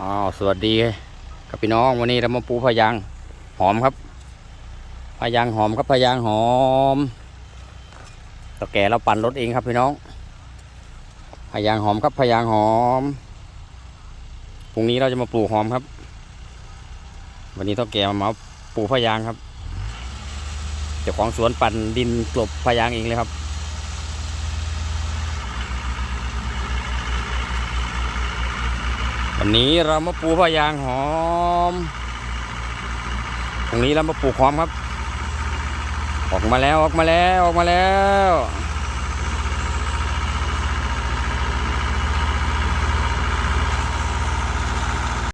อ้าวสวัสดีครับพี่น้องวันนี้เรามาปูพะยางหอมครับพะยางหอมครับพะยางหอมตะแก่เราปั่นรถเองครับพี่น้องพะยางหอมครับพะยางหอมพรุ่งนี้เราจะมาปลูกหอมครับ วันนี้ต้อแก่มามาปลูกพะยางครับเจ้าของสวนปั่นดินกลบพะยางเองเลยครับ วันนี้เรามาปลูกพยางหอม ตรงนี้เรามาปลูกหอมครับ ออกมาแล้วออกมาแล้วออกมาแล้ว